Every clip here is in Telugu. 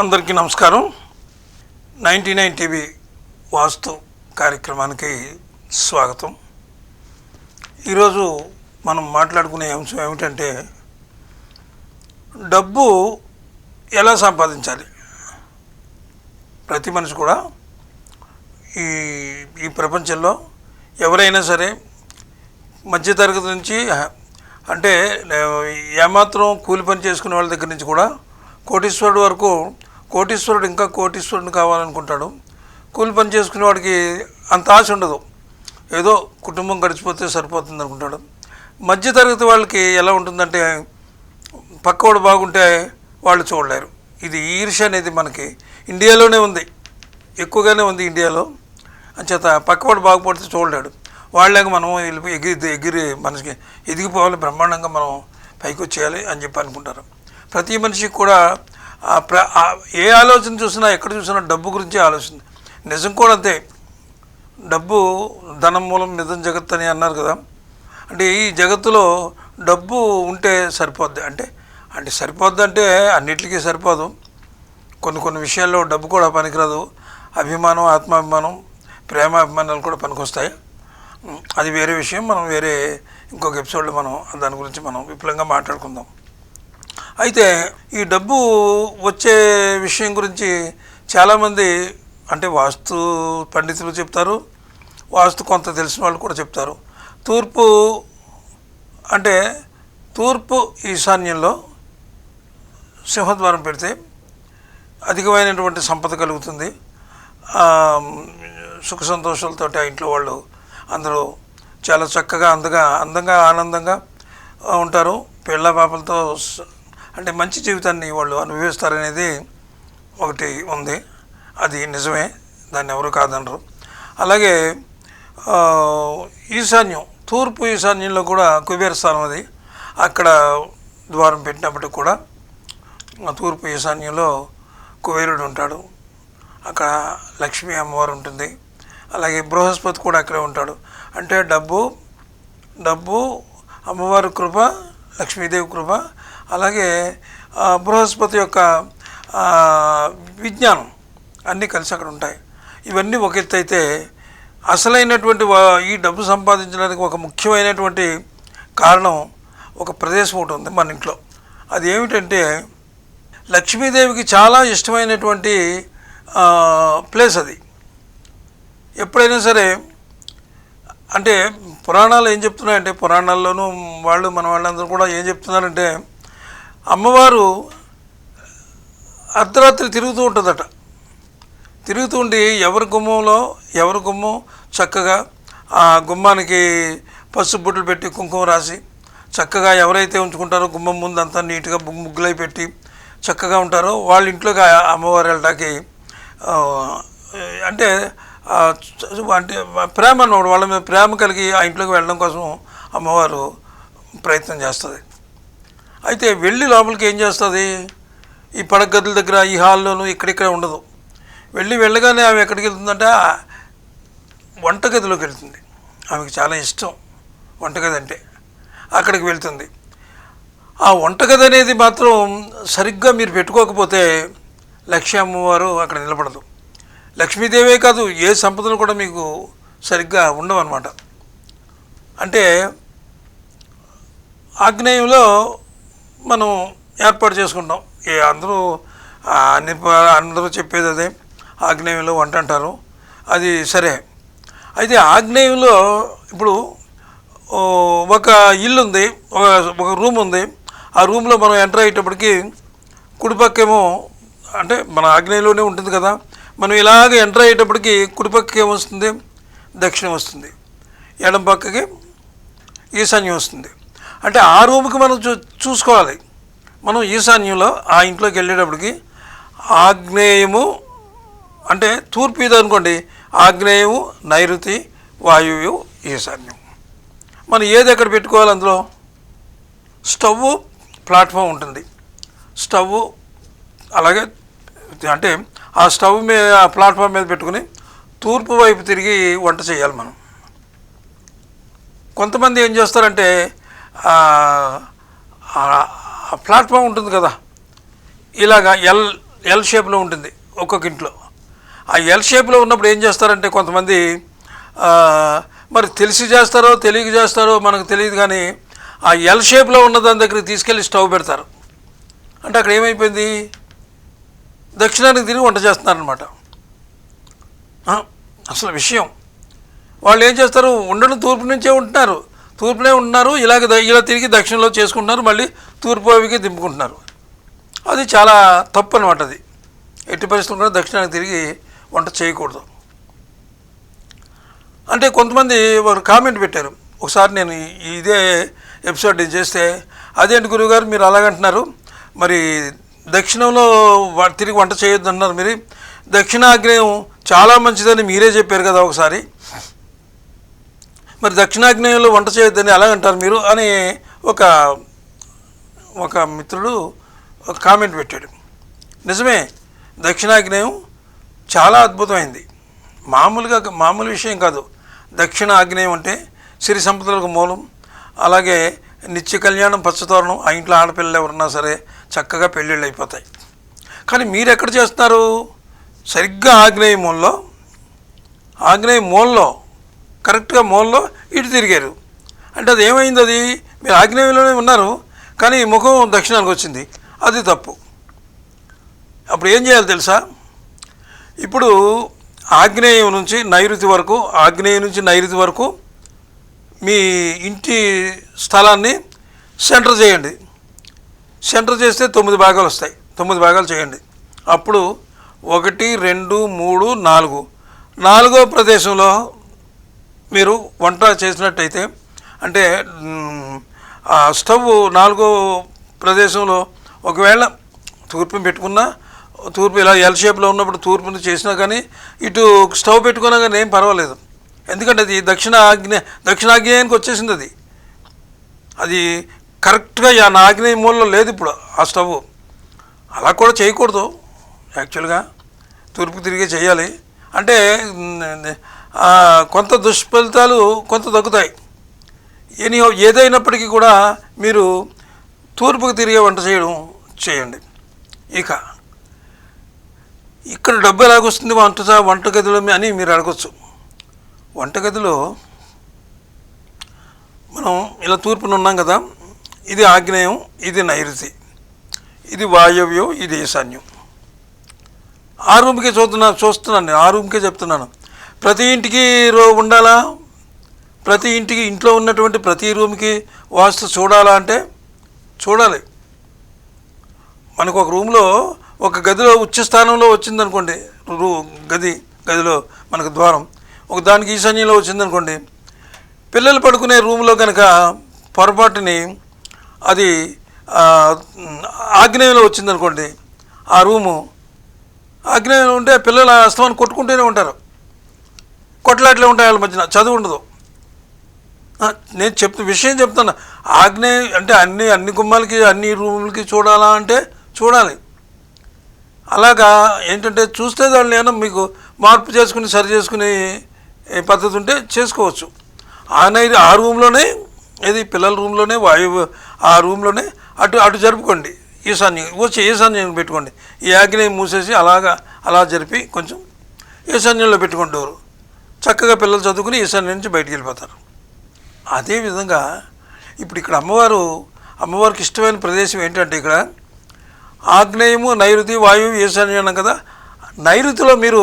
అందరికీ నమస్కారం. నైంటీ నైన్ టీవీ వాస్తు కార్యక్రమానికి స్వాగతం. ఈరోజు మనం మాట్లాడుకునే అంశం ఏమిటంటే డబ్బు ఎలా సంపాదించాలి? ప్రతి మనిషి కూడా ఈ ఈ ప్రపంచంలో ఎవరైనా సరే మధ్యతరగతి నుంచి అంటే ఏమాత్రం కూలి పని చేసుకునే వాళ్ళ దగ్గర నుంచి కూడా కోటీశ్వరుడు వరకు కోటీశ్వరుడు ఇంకా కోటీశ్వరుడు కావాలనుకుంటాడు. కూలి పని చేసుకునే వాడికి అంత ఆశ ఉండదు. ఏదో కుటుంబం గడిచిపోతే సరిపోతుంది అనుకుంటాడు. మధ్యతరగతి వాళ్ళకి ఎలా ఉంటుందంటే పక్కవాడు బాగుంటే వాళ్ళు చూడలేరు. ఇది ఈర్ష అనేది మనకి ఇండియాలోనే ఉంది. ఎక్కువగానే ఉంది ఇండియాలో. అంచేత పక్కవాడు బాగుపడితే చూడలేడు. వాళ్ళకి మనం వెళ్ళిపోయి ఎగిరి ఎగిరి మనకి ఎదిగిపోవాలి బ్రహ్మాండంగా మనం పైకి వచ్చేయాలి అని చెప్పి అనుకుంటారు. ప్రతి మనిషికి కూడా ఏ ఆలోచన చూసినా ఎక్కడ చూసినా డబ్బు గురించి ఆలోచన. నిజం కూడా అంతే. డబ్బు ధనం మూలం నిజం జగత్ అని అన్నారు కదా. అంటే ఈ జగత్తులో డబ్బు ఉంటే సరిపోద్ది. అంటే అంటే సరిపోద్ది అంటే అన్నిటికీ సరిపోదు. కొన్ని కొన్ని విషయాల్లో డబ్బు కూడా పనికిరాదు. అభిమానం ఆత్మాభిమానం ప్రేమాభిమానాలు కూడా పనికొస్తాయి. అది వేరే విషయం. మనం వేరే ఇంకొక ఎపిసోడ్లో మనం దాని గురించి మనం విపులంగా మాట్లాడుకుందాం. అయితే ఈ డబ్బు వచ్చే విషయం గురించి చాలామంది అంటే వాస్తు పండితులు చెప్తారు వాస్తు కొంత తెలిసిన వాళ్ళు కూడా చెప్తారు. తూర్పు అంటే తూర్పు ఈశాన్యంలో సింహద్వారం పెడితే అధికమైనటువంటి సంపద కలుగుతుంది. సుఖ సంతోషాలతో ఆ ఇంట్లో వాళ్ళు అందరూ చాలా చక్కగా అందగా అందంగా ఆనందంగా ఉంటారు. పిల్ల పాపలతో అంటే మంచి జీవితాన్ని వాళ్ళు అనుభవిస్తారనేది ఒకటి ఉంది. అది నిజమే. దాన్ని ఎవరు కాదనరు. అలాగే ఈశాన్యం తూర్పు ఈశాన్యంలో కూడా కుబేర స్థానం అది. అక్కడ ద్వారం పెట్టినప్పటికి కూడా తూర్పు ఈశాన్యంలో కుబేరుడు ఉంటాడు. అక్కడ లక్ష్మీ అమ్మవారు ఉంటుంది. అలాగే బృహస్పతి కూడా అక్కడే ఉంటాడు. అంటే డబ్బు డబ్బు అమ్మవారి కృప లక్ష్మీదేవి కృప అలాగే బృహస్పతి యొక్క విజ్ఞానం అన్నీ కలిసి అక్కడ ఉంటాయి. ఇవన్నీ ఒక ఎత్తు అయితే అసలైనటువంటి ఈ డబ్బు సంపాదించడానికి ఒక ముఖ్యమైనటువంటి కారణం ఒక ప్రదేశం ఒకటి ఉంది మన ఇంట్లో. అది ఏమిటంటే లక్ష్మీదేవికి చాలా ఇష్టమైనటువంటి ప్లేస్ అది. ఎప్పుడైనా సరే అంటే పురాణాలు ఏం చెప్తున్నాయంటే పురాణాల్లోనూ వాళ్ళు మన వాళ్ళందరూ కూడా ఏం చెప్తున్నారంటే అమ్మవారు అర్ధరాత్రి తిరుగుతూ ఉంటుందట. తిరుగుతూ ఉండి ఎవరి గుమ్మంలో ఎవరి గుమ్మం చక్కగా ఆ గుమ్మానికి పసుపు బుట్టలు పెట్టి కుంకుమ రాసి చక్కగా ఎవరైతే ఉంచుకుంటారో గుమ్మం ముందు అంతా నీట్గా ముగ్గులై పెట్టి చక్కగా ఉంటారో వాళ్ళ ఇంట్లోకి అమ్మవారు వెళ్ళటానికి అంటే అంటే ప్రేమ అన్నమాట. వాళ్ళ మీద ప్రేమ కలిగి ఆ ఇంట్లోకి వెళ్ళడం కోసం అమ్మవారు ప్రయత్నం చేస్తుంది. అయితే వెళ్ళి లోపలికి ఏం చేస్తుంది? ఈ పడక గదుల దగ్గర ఈ హాల్లోనూ ఇక్కడిక్కడ ఉండదు. వెళ్ళి వెళ్ళగానే ఆమె ఎక్కడికి వెళ్తుందంటే వంటగదిలోకి వెళ్తుంది ఆమెకి చాలా ఇష్టం వంటగది అంటే. అక్కడికి వెళ్తుంది. ఆ వంటగది అనేది మాత్రం సరిగ్గా మీరు పెట్టుకోకపోతే లక్ష్మీ అమ్మవారు అక్కడ నిలబడదు. లక్ష్మీదేవే కాదు ఏ సంపదలు కూడా మీకు సరిగ్గా ఉండవన్నమాట. అంటే ఆగ్నేయంలో మనం ఏర్పాటు చేసుకుంటాం. ఏ అందరూ అన్ని అందరూ చెప్పేది అదే. ఆగ్నేయంలో వంట అంటారు. అది సరే. అయితే ఆగ్నేయంలో ఇప్పుడు ఒక ఇల్లు ఉంది ఒక ఒక రూమ్ ఉంది ఆ రూమ్లో మనం ఎంటర్ అయ్యేటప్పటికి కుడిపక్కేమో అంటే మన ఆగ్నేయంలోనే ఉంటుంది కదా. మనం ఇలాగ ఎంటర్ అయ్యేటప్పటికి కుడిపక్కకి ఏమొస్తుంది? దక్షిణం వస్తుంది. ఎడం పక్కకి ఈశాన్యం వస్తుంది. అంటే ఆ రూమ్కి మనం చూ చూసుకోవాలి. మనం ఈశాన్యంలో ఆ ఇంట్లోకి వెళ్ళేటప్పటికి ఆగ్నేయము అంటే తూర్పు ఇది అనుకోండి ఆగ్నేయము నైరుతి వాయువు ఈశాన్యం. మనం ఏది ఎక్కడ పెట్టుకోవాలి అందులో? స్టవ్ ప్లాట్ఫామ్ ఉంటుంది. స్టవ్ అలాగే అంటే ఆ స్టవ్ మీద ఆ ప్లాట్ఫామ్ మీద పెట్టుకుని తూర్పు వైపు తిరిగి వంట చేయాలి మనం. కొంతమంది ఏం చేస్తారంటే ప్లాట్ఫామ్ ఉంటుంది కదా. ఇలాగా ఎల్ ఎల్ షేప్లో ఉంటుంది ఒక్కొక్క ఇంట్లో. ఆ ఎల్ షేప్లో ఉన్నప్పుడు ఏం చేస్తారంటే కొంతమంది మరి తెలిసి చేస్తారో తెలియక చేస్తారో మనకు తెలియదు కానీ ఆ ఎల్ షేప్లో ఉన్న దాని దగ్గరికి తీసుకెళ్ళి స్టవ్ పెడతారు. అంటే అక్కడ ఏమైపోయింది? దక్షిణానికి తిరిగి వంట చేస్తున్నారనమాట అసలు విషయం. వాళ్ళు ఏం చేస్తారు? ఉండడం తూర్పు నుంచే ఉంటున్నారు. తూర్పునే ఉంటున్నారు ఇలాగ ఇలా తిరిగి దక్షిణలో చేసుకుంటున్నారు మళ్ళీ తూర్పు అవికి దింపుకుంటున్నారు. అది చాలా తప్పు అనమాట అది. ఎట్టి పరిస్థితులు కూడా దక్షిణానికి తిరిగి వంట చేయకూడదు. అంటే కొంతమంది వారు కామెంట్ పెట్టారు. ఒకసారి నేను ఇదే ఎపిసోడ్ నేను చేస్తే అదేంటి గురువుగారు మీరు అలాగంటున్నారు. మరి దక్షిణంలో తిరిగి వంట చేయొద్దు అన్నారు మీరు దక్షిణాగ్నేయం చాలా మంచిదని మీరే చెప్పారు కదా ఒకసారి. మరి దక్షిణాగ్నేయంలో వంట చేయొద్దని ఎలాగంటారు మీరు అని ఒక ఒక మిత్రుడు ఒక కామెంట్ పెట్టాడు. నిజమే దక్షిణాగ్నేయం చాలా అద్భుతమైంది. మామూలుగా మామూలు విషయం కాదు. దక్షిణ ఆగ్నేయం అంటే సిరి సంపదలకు మూలం. అలాగే నిత్య కళ్యాణం పచ్చతోరణం ఆ ఇంట్లో ఆడపిల్లలు ఎవరున్నా సరే చక్కగా పెళ్ళిళ్ళు అయిపోతాయి. కానీ మీరు ఎక్కడ చేస్తున్నారు? సరిగ్గా ఆగ్నేయ మూలలో ఆగ్నేయ మూలలో కరెక్ట్గా మోల్లో ఇటు తిరిగారు. అంటే అది ఏమైంది అది? మీరు ఆగ్నేయంలోనే ఉన్నారు కానీ ముఖం దక్షిణానికి వచ్చింది. అది తప్పు. అప్పుడు ఏం చేయాలి తెలుసా? ఇప్పుడు ఆగ్నేయం నుంచి నైరుతి వరకు ఆగ్నేయం నుంచి నైరుతి వరకు మీ ఇంటి స్థలాన్ని సెంటర్ చేయండి. సెంటర్ చేస్తే తొమ్మిది భాగాలు వస్తాయి. తొమ్మిది భాగాలు చేయండి. అప్పుడు ఒకటి రెండు మూడు నాలుగు. నాలుగో ప్రదేశంలో మీరు వంట చేసినట్టయితే అంటే ఆ స్టవ్ నాలుగో ప్రదేశంలో ఒకవేళ తూర్పుని పెట్టుకున్నా తూర్పు ఇలా ఎల్ షేప్లో ఉన్నప్పుడు తూర్పుని చేసినా కానీ ఇటు స్టవ్ పెట్టుకున్నా కానీ ఏం పర్వాలేదు. ఎందుకంటే అది దక్షిణ ఆగ్నే దక్షిణాగ్నేయానికి వచ్చేసింది అది. అది కరెక్ట్గా ఆ నా ఆగ్నేయ మూలలో లేదు ఇప్పుడు ఆ స్టవ్. అలా కూడా చేయకూడదు యాక్చువల్గా తూర్పు తిరిగి చేయాలి. అంటే కొంత దుష్ఫలితాలు కొంత తగ్గుతాయి. ఎనీ ఏదైనప్పటికీ కూడా మీరు తూర్పుకు తిరిగే వంట చేయడం చేయండి. ఇక. ఇక్కడ డబ్బు ఎలాగొస్తుంది వంట వంటగదిలో అని మీరు అడగచ్చు. వంటగదిలో మనం ఇలా తూర్పున ఉన్నాం కదా ఇది ఆగ్నేయం ఇది నైరుతి ఇది వాయవ్యం ఇది ఈశాన్యం. ఆ రూమ్కే చూస్తున్నా చూస్తున్నాను నేను ఆ రూమ్కే చెప్తున్నాను. ప్రతి ఇంటికి రో ఉండాలా? ప్రతి ఇంటికి ఇంట్లో ఉన్నటువంటి ప్రతి రూమ్కి వాస్తు చూడాలా అంటే చూడాలి. మనకు ఒక రూమ్లో ఒక గదిలో ఉచ్చ స్థానంలో వచ్చిందనుకోండి రూ గది గదిలో మనకు ద్వారం ఒక దానికి ఈశాన్యంలో వచ్చిందనుకోండి పిల్లలు పడుకునే రూమ్లో కనుక పొరపాటుని అది ఆగ్నేయంలో వచ్చిందనుకోండి ఆ రూము ఆగ్నేయంలో ఉంటే పిల్లలు ఆ అస్తమాన్ని కొట్టుకుంటూనే ఉంటారు. కొట్లాట్లే ఉంటాయి వాళ్ళ మధ్యన. చదువు ఉండదు. నేను చెప్తు విషయం చెప్తాను ఆగ్నే అంటే అన్ని అన్ని గుమ్మాలకి అన్ని రూములకి చూడాలా అంటే చూడాలి. అలాగా ఏంటంటే చూస్తే దాన్ని ఏమన్నా మీకు మార్పు చేసుకుని సరి చేసుకునే పద్ధతి ఉంటే చేసుకోవచ్చు. ఆ ఆ రూమ్లోనే ఏది పిల్లల రూమ్లోనే వాయువు ఆ రూమ్లోనే అటు అటు జరుపుకోండి. ఈశాన్యం వచ్చి ఈశాన్యం పెట్టుకోండి. ఈ ఆగ్నేయం మూసేసి అలాగా అలా జరిపి కొంచెం ఈశాన్యంలో పెట్టుకుంటారు. చక్కగా పిల్లలు చదువుకుని ఈశాన్య నుంచి బయటికి వెళ్ళిపోతారు. అదేవిధంగా ఇప్పుడు ఇక్కడ అమ్మవారు అమ్మవారికి ఇష్టమైన ప్రదేశం ఏంటంటే ఇక్కడ ఆగ్నేయము నైరుతి వాయువు ఈశాన్యం అన్నాం కదా. నైరుతిలో మీరు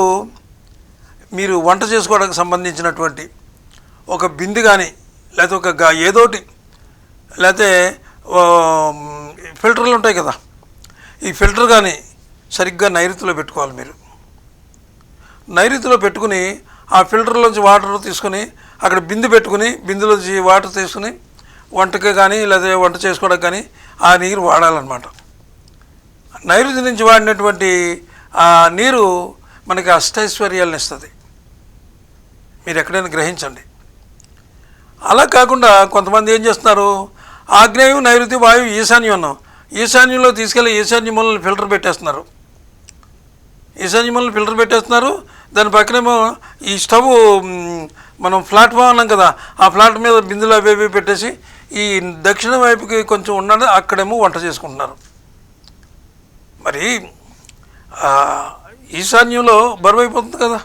మీరు వంట చేసుకోవడానికి సంబంధించినటువంటి ఒక బింది కానీ లేకపోతే ఒక గా ఏదోటి లేకపోతే ఫిల్టర్లు ఉంటాయి కదా. ఈ ఫిల్టర్ కానీ సరిగ్గా నైరుతిలో పెట్టుకోవాలి మీరు. నైరుతిలో పెట్టుకుని ఆ ఫిల్టర్లోంచి వాటర్ తీసుకుని అక్కడ బిందు పెట్టుకుని బిందులోంచి వాటర్ తీసుకుని వంటకి కానీ లేదా వంట చేసుకోవడానికి కానీ ఆ నీరు వాడాలన్నమాట. నైరుతి నుంచి వాడినటువంటి ఆ నీరు మనకి అష్టైశ్వర్యాలను ఇస్తుంది. మీరు ఎక్కడైనా గ్రహించండి. అలా కాకుండా కొంతమంది ఏం చేస్తున్నారు? ఆగ్నేయం నైరుతి వాయువు ఈశాన్యం ఈశాన్యంలో తీసుకెళ్ళి ఈశాన్య మూలని ఫిల్టర్ పెట్టేస్తున్నారు. ఈశాన్య ఫిల్టర్ పెట్టేస్తున్నారు. దాని పక్కనేమో ఈ స్టవ్ మనం ప్లాట్ఫామ్ అన్నాం కదా ఆ ప్లాట్ మీద బిందులు అవి అవి పెట్టేసి ఈ దక్షిణ వైపుకి కొంచెం ఉండాలి అక్కడేమో వంట చేసుకుంటున్నారు. మరి ఈశాన్యంలో బరువు అయిపోతుంది కదా.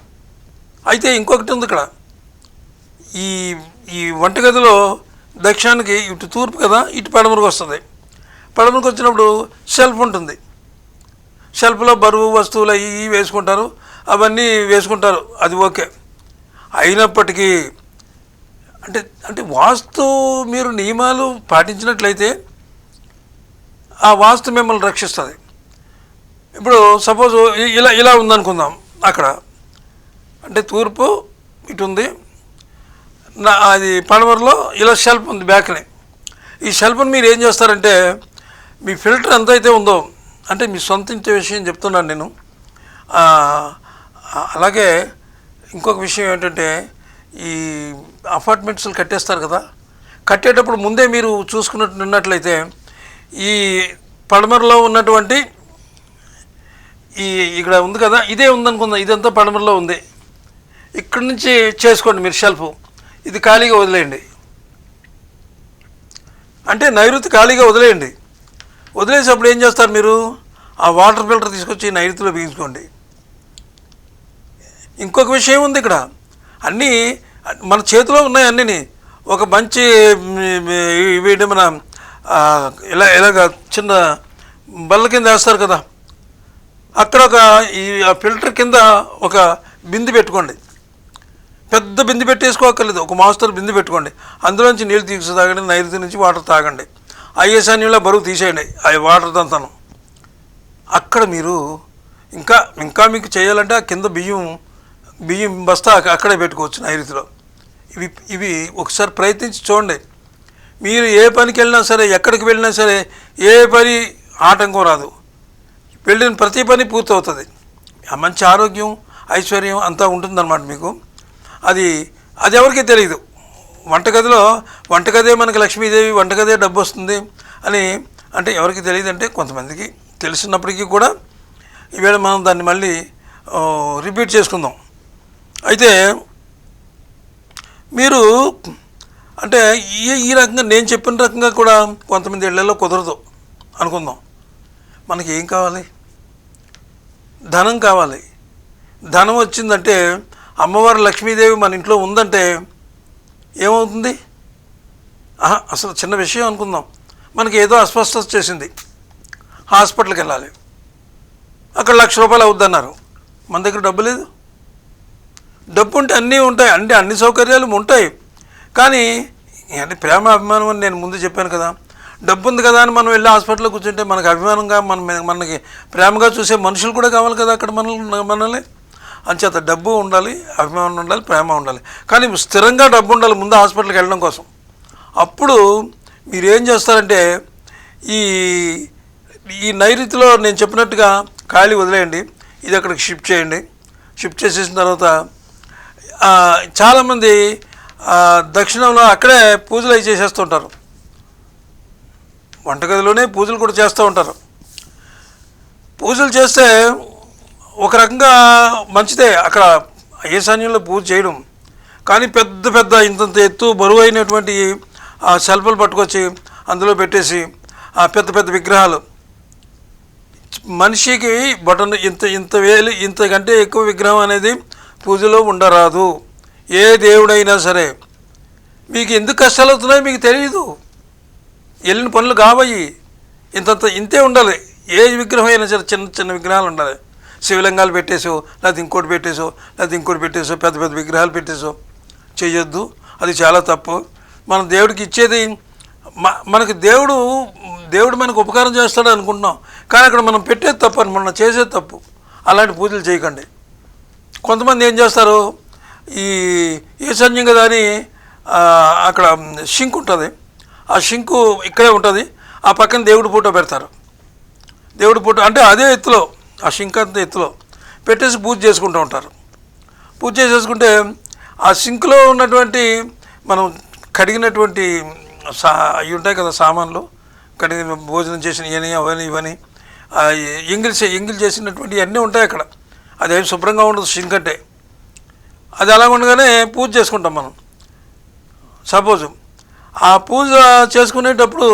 అయితే ఇంకొకటి ఉంది ఇక్కడ. ఈ ఈ వంటగదిలో దక్షిణానికి ఇటు తూర్పు కదా ఇటు పడమరకు వస్తుంది. పడమరకు వచ్చినప్పుడు షెల్ఫ్ ఉంటుంది. షెల్ఫ్లో బరువు వస్తువులు అవి ఇవి వేసుకుంటారు అవన్నీ వేసుకుంటారు. అది ఓకే. అయినప్పటికీ అంటే అంటే వాస్తు మీరు నియమాలు పాటించినట్లయితే ఆ వాస్తు మిమ్మల్ని రక్షిస్తుంది. ఇప్పుడు సపోజ్ ఇలా ఇలా ఉందనుకుందాం అక్కడ. అంటే తూర్పు ఇటు ఉంది నా అది పడమరలో ఇలా షెల్ఫ్ ఉంది బ్యాక్ని. ఈ షెల్ఫ్ని మీరు ఏం చేస్తారంటే మీ ఫిల్టర్ ఎంత అయితే ఉందో అంటే మీ సొంత ఇంటి విషయం చెప్తున్నాను నేను. అలాగే ఇంకొక విషయం ఏంటంటే ఈ అపార్ట్మెంట్స్లు కట్టేస్తారు కదా. కట్టేటప్పుడు ముందే మీరు చూసుకున్నట్టు ఉన్నట్లయితే ఈ పడమరలో ఉన్నటువంటి ఈ ఇక్కడ ఉంది కదా ఇదే ఉందనుకుందాం ఇదంతా పడమరలో ఉంది. ఇక్కడి నుంచి చేసుకోండి మీరు షెల్ఫ్. ఇది ఖాళీగా వదిలేయండి. అంటే నైరుతి ఖాళీగా వదిలేయండి. వదిలేసినప్పుడు ఏం చేస్తారు మీరు? ఆ వాటర్ ఫిల్టర్ తీసుకొచ్చి నైరుతిలో బిగించుకోండి. ఇంకొక విషయం ఉంది ఇక్కడ? అన్నీ మన చేతిలో ఉన్నాయి అన్నీ ఒక మంచి వీడి మన ఇలా ఇలాగ చిన్న బల్ల కింద వేస్తారు కదా? అక్కడ ఒక ఈ ఆ ఫిల్టర్ కింద ఒక బింది పెట్టుకోండి. పెద్ద బింది పెట్టేసుకోకర్లేదు ఒక మాస్టర్ బింది పెట్టుకోండి. అందులోంచి నీళ్ళు తీసుకు తాగండి నైరుతి నుంచి వాటర్ తాగండి. ఐఎస్ఆర్నీలో బరువు తీసేయండి. అవి వాటర్దంతను అక్కడ మీరు ఇంకా ఇంకా మీకు చేయాలంటే ఆ కింద బియ్యం బియ్యం బస్తా అక్కడే పెట్టుకోవచ్చు నైరుతిలో. ఇవి ఇవి ఒకసారి ప్రయత్నించి చూడండి. మీరు ఏ పనికి వెళ్ళినా సరే ఎక్కడికి వెళ్ళినా సరే ఏ పని ఆటంకం రాదు. వెళ్ళిన ప్రతి పని పూర్తవుతుంది. మంచి ఆరోగ్యం ఐశ్వర్యం అంతా ఉంటుందన్నమాట మీకు. అది అది ఎవరికీ తెలియదు వంటగదిలో వంటగదే మనకి లక్ష్మీదేవి వంటగదే డబ్బు వస్తుంది అని అంటే ఎవరికి తెలియదు అంటే కొంతమందికి తెలిసినప్పటికీ కూడా ఈవేళ మనం దాన్ని మళ్ళీ రిపీట్ చేసుకుందాం. అయితే మీరు అంటే ఈ ఈ రకంగా నేను చెప్పిన రకంగా కూడా కొంతమంది ఇళ్ళలో కుదరదు అనుకుందాం. మనకి ఏం కావాలి? ధనం కావాలి. ధనం వచ్చిందంటే అమ్మవారు లక్ష్మీదేవి మన ఇంట్లో ఉందంటే ఏమవుతుంది? అసలు చిన్న విషయం అనుకుందాం. మనకి ఏదో అస్వస్థత చేసింది. హాస్పిటల్కి వెళ్ళాలి. అక్కడ లక్ష రూపాయలు అవుద్దన్నారు. మన దగ్గర డబ్బు లేదు. డబ్బు ఉంటే అన్నీ ఉంటాయి. అంటే అన్ని సౌకర్యాలు ఉంటాయి. కానీ అంటే ప్రేమ అభిమానం అని నేను ముందు చెప్పాను కదా. డబ్బు ఉంది కదా అని మనం వెళ్ళి హాస్పిటల్లో కూర్చుంటే మనకు అభిమానంగా మన మనకి ప్రేమగా చూసే మనుషులు కూడా కావాలి కదా అక్కడ మనల్ని మనల్ని? అంచేత డబ్బు ఉండాలి అభిమానం ఉండాలి ప్రేమ ఉండాలి. కానీ స్థిరంగా డబ్బు ఉండాలి ముందు హాస్పిటల్కి వెళ్ళడం కోసం. అప్పుడు మీరు ఏం చేస్తారంటే ఈ ఈ నైరుతిలో నేను చెప్పినట్టుగా ఖాళీ వదిలేయండి ఇది అక్కడికి షిఫ్ట్ చేయండి. షిఫ్ట్ చేసేసిన తర్వాత చాలామంది దక్షిణంలో అక్కడే పూజలు అవి చేసేస్తుంటారు. వంటగదిలోనే పూజలు కూడా చేస్తూ ఉంటారు. పూజలు చేస్తే ఒక రకంగా మంచిదే. అక్కడ ఈశాన్యంలో పూజ చేయడం. కానీ పెద్ద పెద్ద ఇంతంత ఎత్తు బరువు అయినటువంటి ఆ పట్టుకొచ్చి అందులో పెట్టేసి ఆ పెద్ద పెద్ద విగ్రహాలు. మనిషికి బటన్ ఇంత ఇంత వేలు ఇంతకంటే ఎక్కువ విగ్రహం అనేది పూజలో ఉండరాదు. ఏ దేవుడైనా సరే. మీకు ఎందుకు కష్టాలు అవుతున్నాయో మీకు తెలియదు వెళ్ళిన పనులు కావయి ఇంతంత ఇంతే ఉండాలి. ఏ విగ్రహం అయినా సరే చిన్న చిన్న విగ్రహాలు ఉండాలి. శివలింగాలు పెట్టేసో లేకపోతే ఇంకోటి పెట్టేసో లేకపోతే ఇంకోటి పెట్టేసో పెద్ద పెద్ద విగ్రహాలు పెట్టేసో చేయొద్దు అది చాలా తప్పు. మనం దేవుడికి ఇచ్చేది మనకి దేవుడు దేవుడు మనకు ఉపకారం చేస్తాడు అనుకుంటున్నాం. కానీ అక్కడ మనం పెట్టేది తప్పు అని మనం చేసేది తప్పు. అలాంటి పూజలు చేయకండి. కొంతమంది ఏం చేస్తారు? ఈ ఈశాన్యం కదా అని అక్కడ షింక్ ఉంటుంది. ఆ షింకు ఇక్కడే ఉంటుంది. ఆ పక్కన దేవుడి ఫోటో పెడతారు. దేవుడి ఫోటో అంటే అదే ఎత్తులో ఆ షింక్ అంత ఎత్తులో పెట్టేసి పూజ చేసుకుంటూ ఉంటారు. పూజ చేసేసుకుంటే ఆ సింక్లో ఉన్నటువంటి మనం కడిగినటువంటి సా అవి ఉంటాయి కదా సామాన్లు కడిగిన భోజనం చేసిన ఇవని అవని ఇవని ఆ ఎంగిల్ ఎంగిల్ చేసినటువంటి అన్నీ ఉంటాయి అక్కడ. అదేం శుభ్రంగా ఉండదు సింక్ అంటే. అది అలా ఉండగానే పూజ చేసుకుంటాం మనం. సపోజ్ ఆ పూజ చేసుకునేటప్పుడు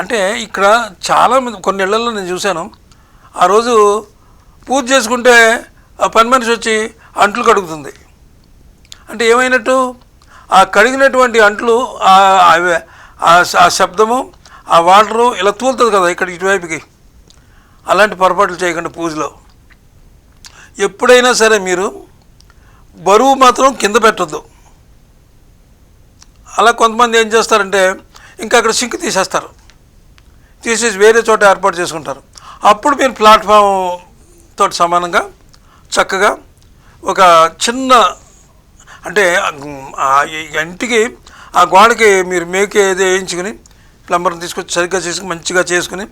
అంటే ఇక్కడ చాలా కొన్ని ఇళ్ళలో నేను చూశాను ఆ రోజు పూజ చేసుకుంటే ఆ పని మనిషి వచ్చి అంట్లు కడుగుతుంది. అంటే ఏమైనట్టు? ఆ కడిగినటువంటి అంట్లు ఆ- ఆ శబ్దము ఆ వాటరు ఇలా తూలుతుంది కదా ఇక్కడ ఇటువైపుకి. అలాంటి పొరపాట్లు చేయకండి పూజలో. ఎప్పుడైనా సరే మీరు బరువు మాత్రం కింద పెట్టద్దు. అలా కొంతమంది ఏం చేస్తారంటే ఇంకా అక్కడ సింక్ తీసేస్తారు. తీసేసి వేరే చోట ఏర్పాటు చేసుకుంటారు. అప్పుడు మీరు ప్లాట్ఫామ్ తోటి సమానంగా చక్కగా ఒక చిన్న అంటే ఆ ఇంటికి ఆ గోడకి మీరు మేక ఏదో వేయించుకుని ప్లంబర్ని తీసుకొచ్చి సరిగ్గా చేసుకుని మంచిగా చేసుకుని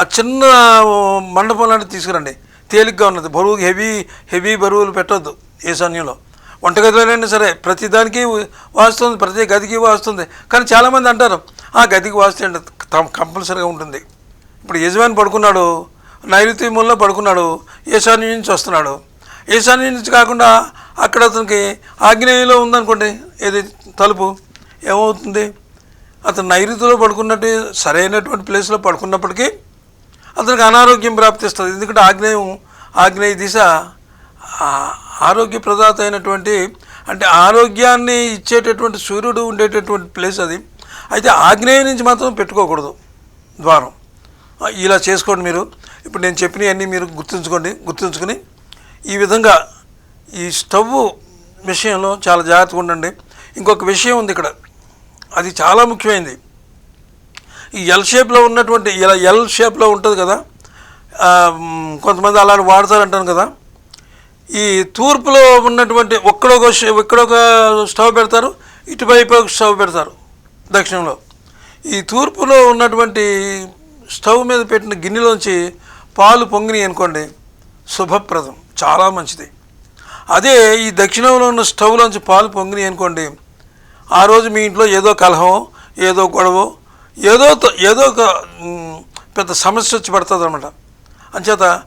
ఆ చిన్న మండపం లాంటిది తీసుకురండి. తేలిగ్గా ఉన్నది. బరువు హెవీ హెవీ బరువులు పెట్టొద్దు సమయంలో. వంటగదిలోనైనా సరే ప్రతి దానికి వాస్తుంది ప్రతి గదికి వాస్తుంది కానీ చాలామంది అంటారు ఆ గదికి వాస్తే కంపల్సరీగా ఉంటుంది. ఇప్పుడు యజమాని పడుకున్నాడు నైరుతి మూలలో పడుకున్నాడు ఈశాన్యం నుంచి వస్తున్నాడు. ఈశాన్యం నుంచి కాకుండా అక్కడ అతనికి ఆగ్నేయంలో ఉందనుకోండి ఏది తలుపు ఏమవుతుంది? అతను నైరుతిలో పడుకున్నట్టు సరైనటువంటి ప్లేస్లో పడుకున్నప్పటికీ అతనికి అనారోగ్యం ప్రాప్తిస్తుంది ఎందుకంటే ఆగ్నేయం ఆగ్నేయ దిశ ఆరోగ్య ప్రదాత అయినటువంటి అంటే ఆరోగ్యాన్ని ఇచ్చేటటువంటి సూర్యుడు ఉండేటటువంటి ప్లేస్ అది. అయితే ఆగ్నేయం నుంచి మాత్రం పెట్టుకోకూడదు ద్వారం. ఇలా చేసుకోండి మీరు. ఇప్పుడు నేను చెప్పినవన్నీ మీరు గుర్తుంచుకోండి గుర్తుంచుకొని ఈ విధంగా ఈ స్టవ్ విషయంలో చాలా జాగ్రత్తగా ఉండండి. ఇంకొక విషయం ఉంది ఇక్కడ. అది చాలా ముఖ్యమైనది ఈ ఎల్ షేప్లో ఉన్నటువంటి ఇలా ఎల్ షేప్లో ఉంటుంది కదా కొంతమంది అలాంటి వాడతారంటాను కదా ఈ తూర్పులో ఉన్నటువంటి ఒక్కడొక షే- ఇక్కడొక స్టవ్ పెడతారు ఇటువైపు ఒక స్టవ్ పెడతారు దక్షిణంలో. ఈ తూర్పులో ఉన్నటువంటి స్టవ్ మీద పెట్టిన గిన్నెలోంచి పాలు పొంగినాయి అనుకోండి శుభప్రదం చాలా మంచిది. అదే ఈ దక్షిణంలో ఉన్న స్టవ్లోంచి పాలు పొంగినాయి అనుకోండి ఆ రోజు మీ ఇంట్లో ఏదో కలహం ఏదో గొడవ ఏదో త- ఏదో ఒక పెద్ద సమస్య వచ్చి పడుతుంది అనమాట అంచేత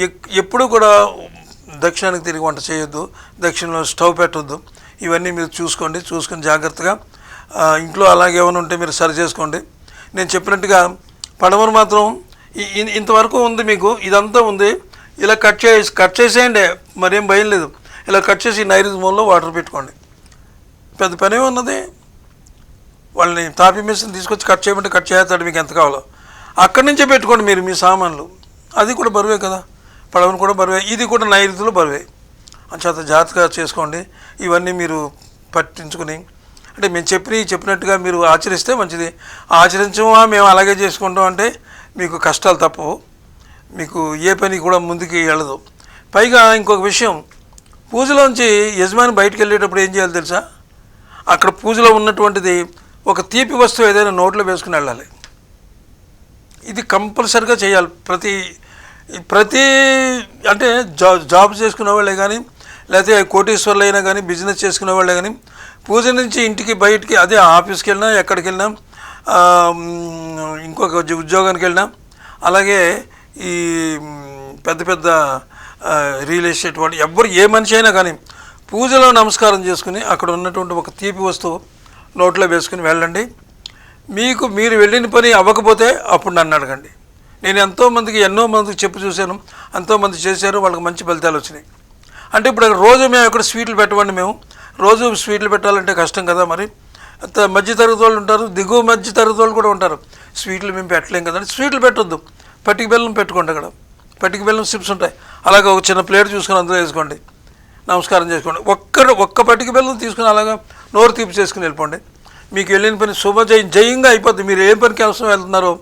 ఎప్పుడు ఎప్పుడూ కూడా దక్షిణానికి తిరిగి వంట చేయొద్దు దక్షిణంలో స్టవ్ పెట్టొద్దు. ఇవన్నీ మీరు చూసుకోండి చూసుకొని జాగ్రత్తగా ఇంట్లో అలాగే ఏమైనా ఉంటే మీరు సరి చేసుకోండి. నేను చెప్పినట్టుగా పడమరు మాత్రం ఇంతవరకు ఉంది మీకు ఇదంతా ఉంది. ఇలా కట్ చేసి కట్ చేసేయండి. మరేం భయం లేదు. ఇలా కట్ చేసి నైరుతి మూలలో వాటర్ పెట్టుకోండి. పెద్ద పని ఉన్నది. వాళ్ళని తాపి మిషన్ తీసుకొచ్చి కట్ చేయమంటే కట్ చేస్తాడు మీకు ఎంత కావాలో. అక్కడి నుంచే పెట్టుకోండి మీరు మీ సామాన్లు. అది కూడా బరువే కదా. పడవను కూడా బరువే. ఇది కూడా నైరుతిలో బరువే. అంచేత జాగ్రత్తగా చేసుకోండి. ఇవన్నీ మీరు పట్టించుకుని అంటే మేము చెప్పినవి చెప్పినట్టుగా మీరు ఆచరిస్తే మంచిది. ఆచరించమా మేము అలాగే చేసుకుంటాం అంటే మీకు కష్టాలు తప్పవు. మీకు ఏ పని కూడా ముందుకు వెళ్ళదు. పైగా ఇంకొక విషయం. పూజలోంచి యజమాని బయటికి వెళ్ళేటప్పుడు ఏం చేయాలి తెలుసా? అక్కడ పూజలో ఉన్నటువంటిది ఒక తీపి వస్తువు ఏదైనా నోట్లో వేసుకుని వెళ్ళాలి. ఇది కంపల్సరిగా చేయాలి. ప్రతి ప్రతి అంటే జా జాబ్ చేసుకునే వాళ్ళే కానీ లేకపోతే కోటీశ్వర్లు అయినా కానీ బిజినెస్ చేసుకునే వాళ్ళే కానీ పూజ నుంచి ఇంటికి బయటికి అదే ఆఫీస్కి వెళ్ళినా ఎక్కడికి వెళ్ళినా ఇంకొక ఉద్యోగానికి వెళ్ళినా అలాగే ఈ పెద్ద పెద్ద రియల్ ఎస్టేట్ వాళ్ళు ఎవ్వరు ఏ మనిషి అయినా కానీ పూజలో నమస్కారం చేసుకుని అక్కడ ఉన్నటువంటి ఒక తీపి వస్తువు నోట్లో వేసుకుని వెళ్ళండి. మీకు మీరు వెళ్ళిన పని అవ్వకపోతే అప్పుడు నన్ను అడగండి. నేను ఎంతోమందికి ఎన్నో మందికి చెప్పు చూశాను. ఎంతోమంది చేశారు వాళ్ళకి మంచి ఫలితాలు వచ్చినాయి. అంటే ఇప్పుడు రోజు మేము ఇక్కడ స్వీట్లు పెట్టమండి మేము? రోజు స్వీట్లు పెట్టాలంటే కష్టం కదా మరి? మధ్య తరగతి వాళ్ళు ఉంటారు దిగువ మధ్య తరగతి వాళ్ళు కూడా ఉంటారు. స్వీట్లు మేము పెట్టలేం కదండి. స్వీట్లు పెట్టొద్దు. పట్టిక బెల్లం పెట్టుకోండి అక్కడ. పట్టిక బెల్లం సిప్స్ ఉంటాయి. అలాగే ఒక చిన్న ప్లేట్ చూసుకొని అందులో వేసుకోండి. నమస్కారం చేసుకోండి. ఒక్కరు ఒక్క పట్టిక బెల్లం తీసుకుని అలాగా నోరు తీపి చేసుకుని వెళ్ళిపోండి. మీకు వెళ్ళిన పని శుభ జయం జయంగా అయిపోద్ది. మీరు ఏ పనికి అవసరం వెళ్తున్నారో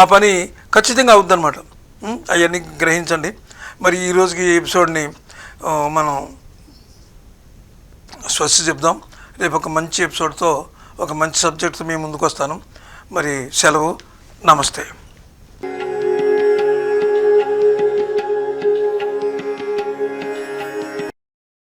ఆ పని ఖచ్చితంగా అవుద్దనమాట అవన్నీ గ్రహించండి. మరి ఈ రోజుకి ఎపిసోడ్ని మనం స్వస్తి చెప్దాం. రేపు ఒక మంచి ఎపిసోడ్తో ఒక మంచి సబ్జెక్ట్తో మీ ముందుకు వస్తాను మరి సెలవు. నమస్తే.